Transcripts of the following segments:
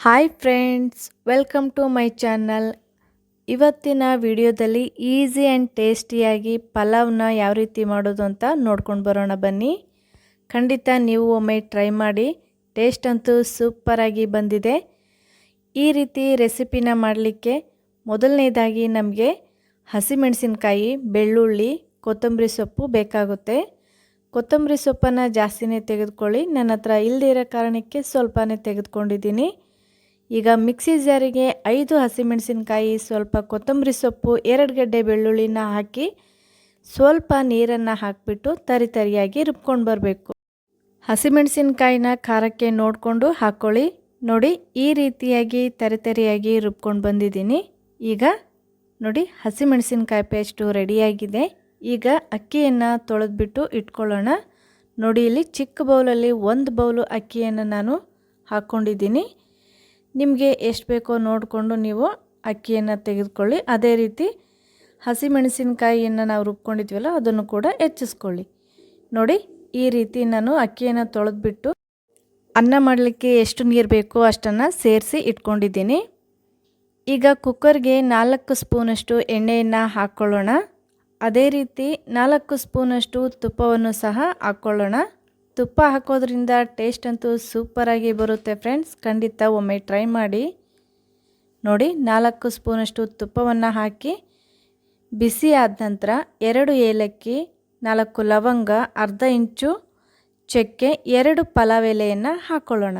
Hi friends welcome to my channel ಇವತ್ತಿನ ವಿಡಿಯೋದಲ್ಲಿ easy and ಟೇಸ್ಟಿಯಾಗಿ ಪಲಾವ್ನ ಯಾವ ರೀತಿ ಮಾಡೋದು ಅಂತ ನೋಡ್ಕೊಂಡು ಬರೋಣ ಬನ್ನಿ. ಖಂಡಿತ ನೀವು ಒಮ್ಮೆ ಟ್ರೈ ಮಾಡಿ ಟೇಸ್ಟ್ ಅಂತೂ ಸೂಪರಾಗಿ ಬಂದಿದೆ. ಈ ರೀತಿ ರೆಸಿಪಿನ ಮಾಡಲಿಕ್ಕೆ ಮೊದಲನೇದಾಗಿ ನಮಗೆ ಹಸಿಮೆಣಸಿನ್ಕಾಯಿ, ಬೆಳ್ಳುಳ್ಳಿ, ಕೊತ್ತಂಬರಿ ಸೊಪ್ಪು ಬೇಕಾಗುತ್ತೆ. ಕೊತ್ತಂಬರಿ ಸೊಪ್ಪನ್ನು ಜಾಸ್ತಿನೇ ತೆಗೆದುಕೊಳ್ಳಿ. ನನ್ನ ಹತ್ರ ಇಲ್ಲದಿರೋ ಕಾರಣಕ್ಕೆ ಸ್ವಲ್ಪನೇ ತೆಗೆದುಕೊಂಡಿದ್ದೀನಿ. ಈಗ ಮಿಕ್ಸಿ ಜಾರಿಗೆ ಐದು ಹಸಿಮೆಣಸಿನಕಾಯಿ, ಸ್ವಲ್ಪ ಕೊತ್ತಂಬರಿ ಸೊಪ್ಪು, ಎರಡು ಗಡ್ಡೆ ಬೆಳ್ಳುಳ್ಳಿನ ಹಾಕಿ ಸ್ವಲ್ಪ ನೀರನ್ನು ಹಾಕಿಬಿಟ್ಟು ತರಿ ತರಿಯಾಗಿ ರುಬ್ಕೊಂಡು ಬರಬೇಕು. ಹಸಿಮೆಣಸಿನಕಾಯಿನ ಖಾರಕ್ಕೆ ನೋಡಿಕೊಂಡು ಹಾಕ್ಕೊಳ್ಳಿ ನೋಡಿ, ಈ ರೀತಿಯಾಗಿ ತರಿತರಿಯಾಗಿ ರುಬ್ಕೊಂಡು ಬಂದಿದ್ದೀನಿ. ಈಗ ನೋಡಿ, ಹಸಿಮೆಣಸಿನಕಾಯಿ ಪೇಸ್ಟು ರೆಡಿಯಾಗಿದೆ. ಈಗ ಅಕ್ಕಿಯನ್ನು ತೊಳೆದ್ಬಿಟ್ಟು ಇಟ್ಕೊಳ್ಳೋಣ. ನೋಡಿ, ಇಲ್ಲಿ ಚಿಕ್ಕ ಬೌಲಲ್ಲಿ ಒಂದು ಬೌಲು ಅಕ್ಕಿಯನ್ನು ನಾನು ಹಾಕ್ಕೊಂಡಿದ್ದೀನಿ. ನಿಮಗೆ ಎಷ್ಟು ಬೇಕೋ ನೋಡಿಕೊಂಡು ನೀವು ಅಕ್ಕಿಯನ್ನು ತೆಗೆದುಕೊಳ್ಳಿ. ಅದೇ ರೀತಿ ಹಸಿಮೆಣಸಿನಕಾಯಿಯನ್ನು ನಾವು ರುಬ್ಕೊಂಡಿದ್ವಲ್ಲ, ಅದನ್ನು ಕೂಡ ಹೆಚ್ಚಿಸ್ಕೊಳ್ಳಿ. ನೋಡಿ, ಈ ರೀತಿ ನಾನು ಅಕ್ಕಿಯನ್ನು ತೊಳೆದ್ಬಿಟ್ಟು ಅನ್ನ ಮಾಡಲಿಕ್ಕೆ ಎಷ್ಟು ನೀರು ಬೇಕೋ ಅಷ್ಟನ್ನು ಸೇರಿಸಿ ಇಟ್ಕೊಂಡಿದ್ದೀನಿ. ಈಗ ಕುಕ್ಕರ್ಗೆ ನಾಲ್ಕು ಸ್ಪೂನಷ್ಟು ಎಣ್ಣೆಯನ್ನು ಹಾಕ್ಕೊಳ್ಳೋಣ ಅದೇ ರೀತಿ ನಾಲ್ಕು ಸ್ಪೂನಷ್ಟು ತುಪ್ಪವನ್ನು ಸಹ ಹಾಕ್ಕೊಳ್ಳೋಣ ತುಪ್ಪ ಹಾಕೋದ್ರಿಂದ ಟೇಸ್ಟ್ ಅಂತೂ ಸೂಪರಾಗಿ ಬರುತ್ತೆ ಫ್ರೆಂಡ್ಸ್ ಖಂಡಿತ ಒಮ್ಮೆ ಟ್ರೈ ಮಾಡಿ. ನೋಡಿ, ನಾಲ್ಕು ಸ್ಪೂನಷ್ಟು ತುಪ್ಪವನ್ನು ಹಾಕಿ, ಬಿಸಿ ಆದ ನಂತರ ಎರಡು ಏಲಕ್ಕಿ, ನಾಲ್ಕು ಲವಂಗ, ಅರ್ಧ ಇಂಚು ಚಕ್ಕೆ, ಎರಡು ಪಲಾವ್ ಎಲೆಯನ್ನು ಹಾಕ್ಕೊಳ್ಳೋಣ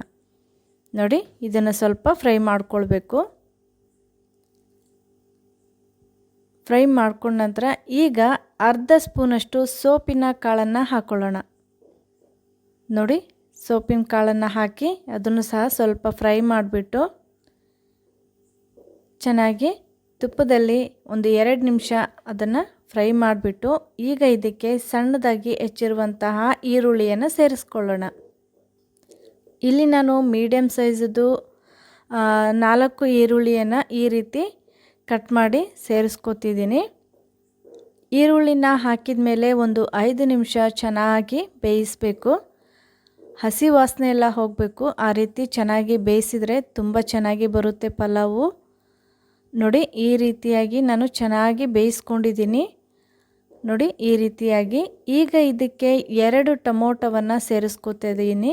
ನೋಡಿ, ಇದನ್ನು ಸ್ವಲ್ಪ ಫ್ರೈ ಮಾಡ್ಕೊಳ್ಬೇಕು. ಫ್ರೈ ಮಾಡ್ಕೊಂಡ ನಂತರ ಈಗ ಅರ್ಧ ಸ್ಪೂನಷ್ಟು ಸೋಪಿನ ಕಾಳನ್ನು ಹಾಕ್ಕೊಳ್ಳೋಣ ನೋಡಿ ಸೋಪಿನ ಕಾಳನ್ನು ಹಾಕಿ ಅದನ್ನು ಸಹ ಸ್ವಲ್ಪ ಫ್ರೈ ಮಾಡಿಬಿಟ್ಟು ಚೆನ್ನಾಗಿ ತುಪ್ಪದಲ್ಲಿ ಒಂದು ಎರಡು ನಿಮಿಷ ಅದನ್ನು ಫ್ರೈ ಮಾಡಿಬಿಟ್ಟು ಈಗ ಇದಕ್ಕೆ ಸಣ್ಣದಾಗಿ ಹೆಚ್ಚಿರುವಂತಹ ಈರುಳ್ಳಿಯನ್ನು ಸೇರಿಸ್ಕೊಳ್ಳೋಣ. ಇಲ್ಲಿ ನಾನು ಮೀಡಿಯಮ್ ಸೈಜದು ನಾಲ್ಕು ಈರುಳ್ಳಿಯನ್ನು ಈ ರೀತಿ ಕಟ್ ಮಾಡಿ ಸೇರಿಸ್ಕೊತಿದ್ದೀನಿ. ಈರುಳ್ಳಿನ ಹಾಕಿದ ಮೇಲೆ ಒಂದು ಐದು ನಿಮಿಷ ಚೆನ್ನಾಗಿ ಬೇಯಿಸಬೇಕು. ಹಸಿ ವಾಸನೆ ಎಲ್ಲ ಹೋಗಬೇಕು. ಆ ರೀತಿ ಚೆನ್ನಾಗಿ ಬೇಯಿಸಿದರೆ ತುಂಬ ಚೆನ್ನಾಗಿ ಬರುತ್ತೆ ಪಲಾವು. ನೋಡಿ, ಈ ರೀತಿಯಾಗಿ ನಾನು ಚೆನ್ನಾಗಿ ಬೇಯಿಸ್ಕೊಂಡಿದ್ದೀನಿ. ನೋಡಿ, ಈ ರೀತಿಯಾಗಿ. ಈಗ ಇದಕ್ಕೆ ಎರಡು ಟೊಮೊಟೊವನ್ನು ಸೇರಿಸ್ಕೊತಿದ್ದೀನಿ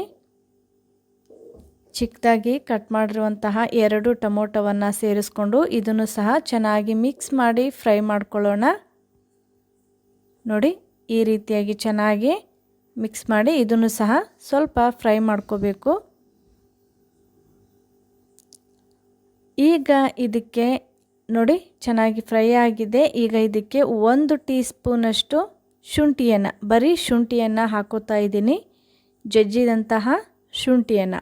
ಚಿಕ್ಕದಾಗಿ ಕಟ್ ಮಾಡಿರುವಂತಹ ಎರಡು ಟೊಮೊಟೊವನ್ನು ಸೇರಿಸ್ಕೊಂಡು ಇದನ್ನು ಸಹ ಚೆನ್ನಾಗಿ ಮಿಕ್ಸ್ ಮಾಡಿ ಫ್ರೈ ಮಾಡ್ಕೊಳ್ಳೋಣ. ನೋಡಿ, ಈ ರೀತಿಯಾಗಿ ಚೆನ್ನಾಗಿ ಮಿಕ್ಸ್ ಮಾಡಿ ಇದನ್ನು ಸಹ ಸ್ವಲ್ಪ ಫ್ರೈ ಮಾಡ್ಕೋಬೇಕು. ಈಗ ಇದಕ್ಕೆ ನೋಡಿ ಚೆನ್ನಾಗಿ ಫ್ರೈ ಆಗಿದೆ. ಈಗ ಇದಕ್ಕೆ ಒಂದು ಟೀ ಸ್ಪೂನಷ್ಟು ಶುಂಠಿಯನ್ನು, ಬರೀ ಶುಂಠಿಯನ್ನು ಹಾಕೋತಾ ಇದ್ದೀನಿ. ಜಜ್ಜಿದಂತಹ ಶುಂಠಿಯನ್ನು.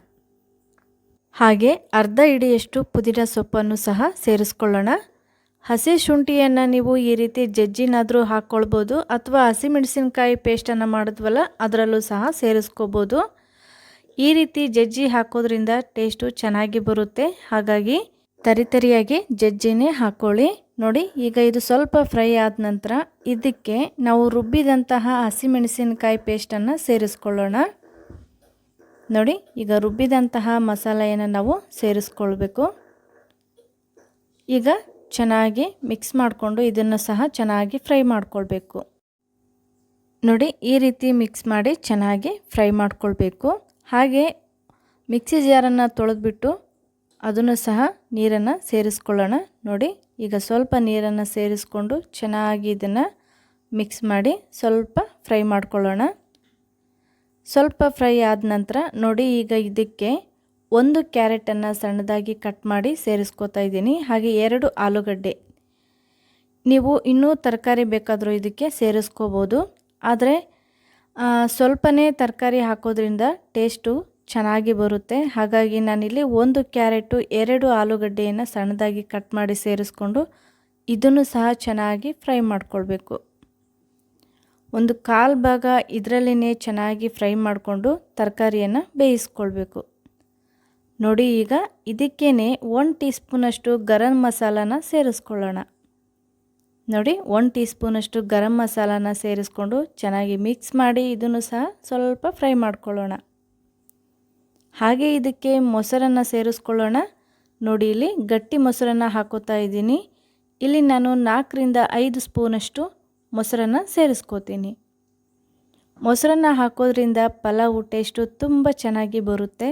ಹಾಗೆ ಅರ್ಧ ಇಡಿಯಷ್ಟು ಪುದೀನ ಸೊಪ್ಪನ್ನು ಸಹ ಸೇರಿಸ್ಕೊಳ್ಳೋಣ. ಹಸಿ ಶುಂಠಿಯನ್ನು ನೀವು ಈ ರೀತಿ ಜಜ್ಜಿನಾದರೂ ಹಾಕ್ಕೊಳ್ಬೋದು ಅಥವಾ ಹಸಿಮೆಣಸಿನ್ಕಾಯಿ ಪೇಸ್ಟನ್ನು ಮಾಡಿದ್ವಲ್ಲ ಅದರಲ್ಲೂ ಸಹ ಸೇರಿಸ್ಕೋಬೋದು. ಈ ರೀತಿ ಜಜ್ಜಿ ಹಾಕೋದ್ರಿಂದ ಟೇಸ್ಟು ಚೆನ್ನಾಗಿ ಬರುತ್ತೆ. ಹಾಗಾಗಿ ತರಿತರಿಯಾಗಿ ಜಜ್ಜಿನೇ ಹಾಕ್ಕೊಳ್ಳಿ ನೋಡಿ, ಈಗ ಇದು ಸ್ವಲ್ಪ ಫ್ರೈ ಆದ ನಂತರ ಇದಕ್ಕೆ ನಾವು ರುಬ್ಬಿದಂತಹ ಹಸಿಮೆಣಸಿನಕಾಯಿ ಪೇಸ್ಟನ್ನು ಸೇರಿಸ್ಕೊಳ್ಳೋಣ. ನೋಡಿ, ಈಗ ರುಬ್ಬಿದಂತಹ ಮಸಾಲೆಯನ್ನು ನಾವು ಸೇರಿಸ್ಕೊಳ್ಬೇಕು. ಈಗ ಚೆನ್ನಾಗಿ ಮಿಕ್ಸ್ ಮಾಡಿಕೊಂಡು ಇದನ್ನು ಸಹ ಚೆನ್ನಾಗಿ ಫ್ರೈ ಮಾಡಿಕೊಳ್ಬೇಕು. ನೋಡಿ, ಈ ರೀತಿ ಮಿಕ್ಸ್ ಮಾಡಿ ಚೆನ್ನಾಗಿ ಫ್ರೈ ಮಾಡಿಕೊಳ್ಬೇಕು. ಹಾಗೆ ಮಿಕ್ಸಿ ಜಾರನ್ನು ತೊಳೆದ್ಬಿಟ್ಟು ಅದನ್ನು ಸಹ ನೀರನ್ನು ಸೇರಿಸ್ಕೊಳ್ಳೋಣ. ನೋಡಿ, ಈಗ ಸ್ವಲ್ಪ ನೀರನ್ನು ಸೇರಿಸ್ಕೊಂಡು ಚೆನ್ನಾಗಿ ಇದನ್ನು ಮಿಕ್ಸ್ ಮಾಡಿ ಸ್ವಲ್ಪ ಫ್ರೈ ಮಾಡ್ಕೊಳ್ಳೋಣ. ಸ್ವಲ್ಪ ಫ್ರೈ ಆದ ನಂತರ ನೋಡಿ, ಈಗ ಇದಕ್ಕೆ ಒಂದು ಕ್ಯಾರೆಟನ್ನು ಸಣ್ಣದಾಗಿ ಕಟ್ ಮಾಡಿ ಸೇರಿಸ್ಕೋತಾ ಇದ್ದೀನಿ. ಹಾಗೆ ಎರಡು ಆಲೂಗಡ್ಡೆ. ನೀವು ಇನ್ನೂ ತರಕಾರಿ ಬೇಕಾದರೂ ಇದಕ್ಕೆ ಸೇರಿಸ್ಕೋಬೋದು. ಆದರೆ ಸ್ವಲ್ಪನೇ ತರಕಾರಿ ಹಾಕೋದ್ರಿಂದ ಟೇಸ್ಟು ಚೆನ್ನಾಗಿ ಬರುತ್ತೆ. ಹಾಗಾಗಿ ನಾನಿಲ್ಲಿ ಒಂದು ಕ್ಯಾರೆಟು, ಎರಡು ಆಲೂಗಡ್ಡೆಯನ್ನು ಸಣ್ಣದಾಗಿ ಕಟ್ ಮಾಡಿ ಸೇರಿಸ್ಕೊಂಡು ಇದನ್ನು ಸಹ ಚೆನ್ನಾಗಿ ಫ್ರೈ ಮಾಡಿಕೊಳ್ಬೇಕು. ಒಂದು ಕಾಲು ಭಾಗ ಇದರಲ್ಲೇ ಚೆನ್ನಾಗಿ ಫ್ರೈ ಮಾಡಿಕೊಂಡು ತರಕಾರಿಯನ್ನು ಬೇಯಿಸ್ಕೊಳ್ಬೇಕು. ನೋಡಿ ಈಗ ಇದಕ್ಕೇ ಒನ್ ಟೀ ಸ್ಪೂನಷ್ಟು ಗರಂ ಮಸಾಲಾನ ಸೇರಿಸ್ಕೊಳ್ಳೋಣ. ನೋಡಿ ಒನ್ ಟೀ ಸ್ಪೂನಷ್ಟು ಗರಂ ಮಸಾಲಾನ ಸೇರಿಸ್ಕೊಂಡು ಚೆನ್ನಾಗಿ ಮಿಕ್ಸ್ ಮಾಡಿ ಇದನ್ನು ಸಹ ಸ್ವಲ್ಪ ಫ್ರೈ ಮಾಡ್ಕೊಳ್ಳೋಣ. ಹಾಗೆ ಇದಕ್ಕೆ ಮೊಸರನ್ನು ಸೇರಿಸ್ಕೊಳ್ಳೋಣ. ನೋಡಿ ಇಲ್ಲಿ ಗಟ್ಟಿ ಮೊಸರನ್ನು ಹಾಕೋತಾ ಇದ್ದೀನಿ. ಇಲ್ಲಿ ನಾನು ನಾಲ್ಕರಿಂದ ಐದು ಸ್ಪೂನಷ್ಟು ಮೊಸರನ್ನು ಸೇರಿಸ್ಕೋತೀನಿ. ಮೊಸರನ್ನು ಹಾಕೋದ್ರಿಂದ ಪಲಾವು ಟೇಸ್ಟು ತುಂಬ ಚೆನ್ನಾಗಿ ಬರುತ್ತೆ.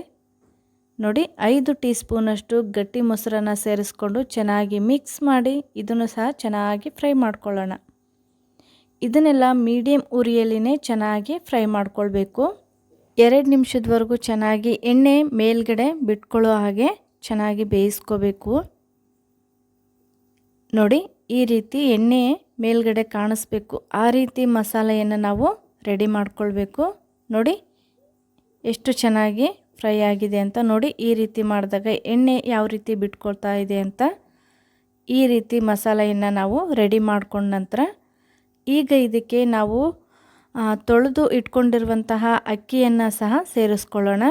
ನೋಡಿ, ಐದು ಟೀ ಸ್ಪೂನಷ್ಟು ಗಟ್ಟಿ ಮೊಸರನ್ನ ಸೇರಿಸ್ಕೊಂಡು ಚೆನ್ನಾಗಿ ಮಿಕ್ಸ್ ಮಾಡಿ ಇದನ್ನು ಸಹ ಚೆನ್ನಾಗಿ ಫ್ರೈ ಮಾಡ್ಕೊಳ್ಳೋಣ. ಇದನ್ನೆಲ್ಲ ಮೀಡಿಯಮ್ ಉರಿಯಲ್ಲಿನೇ ಚೆನ್ನಾಗಿ ಫ್ರೈ ಮಾಡ್ಕೊಳ್ಬೇಕು. ಎರಡು ನಿಮಿಷದವರೆಗೂ ಚೆನ್ನಾಗಿ ಎಣ್ಣೆ ಮೇಲ್ಗಡೆ ಬಿಟ್ಕೊಳ್ಳೋ ಹಾಗೆ ಚೆನ್ನಾಗಿ ಬೇಯಿಸ್ಕೋಬೇಕು. ನೋಡಿ, ಈ ರೀತಿ ಎಣ್ಣೆ ಮೇಲ್ಗಡೆ ಕಾಣಿಸ್ಬೇಕು. ಆ ರೀತಿ ಮಸಾಲೆಯನ್ನು ನಾವು ರೆಡಿ ಮಾಡ್ಕೊಳ್ಬೇಕು. ನೋಡಿ, ಎಷ್ಟು ಚೆನ್ನಾಗಿ ಫ್ರೈ ಆಗಿದೆ ಅಂತ ನೋಡಿ ಈ ರೀತಿ ಮಾಡಿದಾಗ ಎಣ್ಣೆ ಯಾವ ರೀತಿ ಬಿಟ್ಕೊಳ್ತಾ ಇದೆ ಅಂತ ಈ ರೀತಿ ಮಸಾಲೆಯನ್ನು ನಾವು ರೆಡಿ ಮಾಡ್ಕೊಂಡ ನಂತರ ಈಗ ಇದಕ್ಕೆ ನಾವು ತೊಳೆದು ಇಟ್ಕೊಂಡಿರುವಂತಹ ಅಕ್ಕಿಯನ್ನು ಸಹ ಸೇರಿಸ್ಕೊಳ್ಳೋಣ.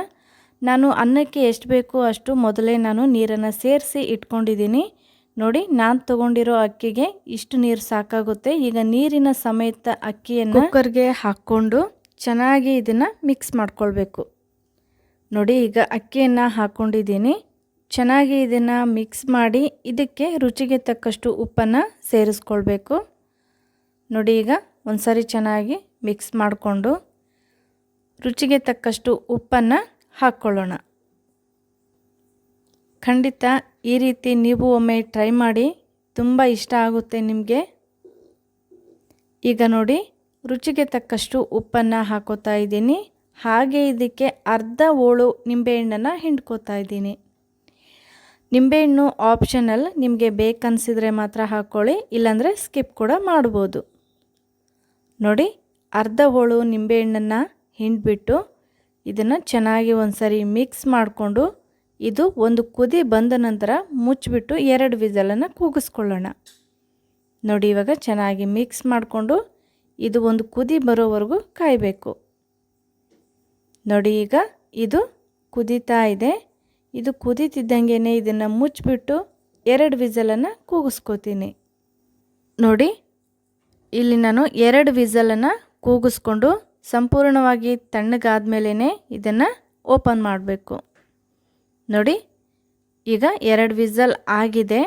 ನಾನು ಅನ್ನಕ್ಕೆ ಎಷ್ಟು ಬೇಕೋ ಅಷ್ಟು ಮೊದಲೇ ನಾನು ನೀರನ್ನು ಸೇರಿಸಿ ಇಟ್ಕೊಂಡಿದ್ದೀನಿ. ನೋಡಿ, ನಾನು ತಗೊಂಡಿರೋ ಅಕ್ಕಿಗೆ ಇಷ್ಟು ನೀರು ಸಾಕಾಗುತ್ತೆ. ಈಗ ನೀರಿನ ಸಮೇತ ಅಕ್ಕಿಯನ್ನು ಕುಕ್ಕರ್ಗೆ ಹಾಕ್ಕೊಂಡು ಚೆನ್ನಾಗಿ ಇದನ್ನು ಮಿಕ್ಸ್ ಮಾಡ್ಕೊಳ್ಬೇಕು. ನೋಡಿ, ಈಗ ಅಕ್ಕಿಯನ್ನು ಹಾಕ್ಕೊಂಡಿದ್ದೀನಿ ಚೆನ್ನಾಗಿ ಇದನ್ನು ಮಿಕ್ಸ್ ಮಾಡಿ ಇದಕ್ಕೆ ರುಚಿಗೆ ತಕ್ಕಷ್ಟು ಉಪ್ಪನ್ನು ಸೇರಿಸ್ಕೊಳ್ಬೇಕು. ನೋಡಿ, ಈಗ ಒಂದು ಚೆನ್ನಾಗಿ ಮಿಕ್ಸ್ ಮಾಡಿಕೊಂಡು ರುಚಿಗೆ ತಕ್ಕಷ್ಟು ಉಪ್ಪನ್ನು ಹಾಕ್ಕೊಳ್ಳೋಣ ಖಂಡಿತ ಈ ರೀತಿ ನೀವು ಒಮ್ಮೆ ಟ್ರೈ ಮಾಡಿ ತುಂಬ ಇಷ್ಟ ಆಗುತ್ತೆ ನಿಮಗೆ. ಈಗ ನೋಡಿ, ರುಚಿಗೆ ತಕ್ಕಷ್ಟು ಉಪ್ಪನ್ನು ಹಾಕೋತಾ ಇದ್ದೀನಿ. ಹಾಗೆ ಇದಕ್ಕೆ ಅರ್ಧ ಓಳು ನಿಂಬೆಹಣ್ಣನ್ನು ಹಿಂಡ್ಕೋತಾ ಇದ್ದೀನಿ. ನಿಂಬೆಹಣ್ಣು ಆಪ್ಷನಲ್ ನಿಮಗೆ ಬೇಕನ್ಸಿದ್ರೆ ಮಾತ್ರ ಹಾಕ್ಕೊಳ್ಳಿ ಇಲ್ಲಾಂದರೆ ಸ್ಕಿಪ್ ಕೂಡ ಮಾಡ್ಬೋದು. ನೋಡಿ, ಅರ್ಧ ಹೋಳು ನಿಂಬೆಹಣ್ಣನ್ನು ಹಿಂಡ್ಬಿಟ್ಟು ಇದನ್ನು ಚೆನ್ನಾಗಿ ಒಂದು ಸರಿ ಮಿಕ್ಸ್ ಮಾಡಿಕೊಂಡು ಇದು ಒಂದು ಕುದಿ ಬಂದ ನಂತರ ಮುಚ್ಚಿಬಿಟ್ಟು ಎರಡು ವಿಸಲನ್ನು ಕೂಗಿಸ್ಕೊಳ್ಳೋಣ. ನೋಡಿ, ಇವಾಗ ಚೆನ್ನಾಗಿ ಮಿಕ್ಸ್ ಮಾಡಿಕೊಂಡು ಇದು ಒಂದು ಕುದಿ ಬರೋವರೆಗೂ ಕಾಯಬೇಕು. ನೋಡಿ ಈಗ ಇದು ಕುದೀತಾ ಇದೆ. ಇದು ಕುದೀತಿದ್ದಂಗೆ ಇದನ್ನು ಮುಚ್ಚಿಬಿಟ್ಟು ಎರಡು ವಿಸಲನ್ನು ಕೂಗಿಸ್ಕೋತೀನಿ. ನೋಡಿ, ಇಲ್ಲಿ ನಾನು ಎರಡು ವಿಸಲನ್ನು ಕೂಗಿಸ್ಕೊಂಡು ಸಂಪೂರ್ಣವಾಗಿ ತಣ್ಣಗಾದ ಮೇಲೇ ಇದನ್ನು ಓಪನ್ ಮಾಡಬೇಕು. ನೋಡಿ, ಈಗ ಎರಡು ವಿಸಲ್ ಆಗಿದೆ.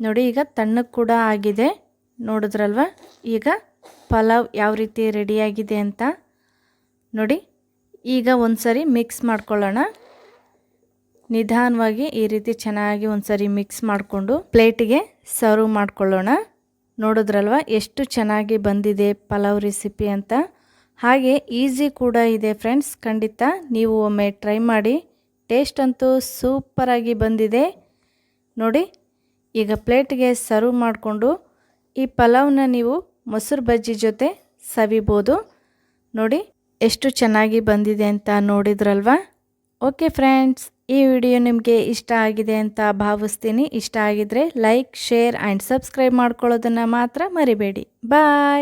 ನೋಡಿ, ಈಗ ತಣ್ಣಗೆ ಕೂಡ ಆಗಿದೆ. ನೋಡಿದ್ರಲ್ವ? ಈಗ ಪಲಾವ್ ಯಾವ ರೀತಿ ರೆಡಿಯಾಗಿದೆ ಅಂತ. ನೋಡಿ ಈಗ ಒಂದು ಸರಿ ಮಿಕ್ಸ್ ಮಾಡ್ಕೊಳ್ಳೋಣ. ನಿಧಾನವಾಗಿ ಈ ರೀತಿ ಚೆನ್ನಾಗಿ ಒಂದು ಸರಿ ಮಿಕ್ಸ್ ಮಾಡಿಕೊಂಡು ಪ್ಲೇಟಿಗೆ ಸರ್ವ್ ಮಾಡ್ಕೊಳ್ಳೋಣ. ನೋಡಿದ್ರಲ್ವ ಎಷ್ಟು ಚೆನ್ನಾಗಿ ಬಂದಿದೆ ಪಲಾವ್ ರೆಸಿಪಿ ಅಂತ. ಹಾಗೆ ಈಸಿ ಕೂಡ ಇದೆ ಫ್ರೆಂಡ್ಸ್ ಖಂಡಿತ ನೀವು ಒಮ್ಮೆ ಟ್ರೈ ಮಾಡಿ. ಟೇಸ್ಟ್ ಅಂತೂ ಸೂಪರಾಗಿ ಬಂದಿದೆ. ನೋಡಿ, ಈಗ ಪ್ಲೇಟ್ಗೆ ಸರ್ವ್ ಮಾಡಿಕೊಂಡು ಈ ಪಲಾವ್ನ ನೀವು ಮೊಸರು ಬಜ್ಜಿ ಜೊತೆ ಸವಿಬೋದು. ನೋಡಿ ಎಷ್ಟು ಚೆನ್ನಾಗಿ ಬಂದಿದೆ ಅಂತ ನೋಡಿದ್ರಲ್ವಾ? ಓಕೆ ಫ್ರೆಂಡ್ಸ್, ಈ ವಿಡಿಯೋ ನಿಮಗೆ ಇಷ್ಟ ಆಗಿದೆ ಅಂತ ಭಾವಿಸ್ತೀನಿ. ಇಷ್ಟ ಆಗಿದ್ರೆ ಲೈಕ್, ಶೇರ್ ಆ್ಯಂಡ್ ಸಬ್ಸ್ಕ್ರೈಬ್ ಮಾಡ್ಕೊಳ್ಳೋದನ್ನು ಮಾತ್ರ ಮರಿಬೇಡಿ. ಬಾಯ್!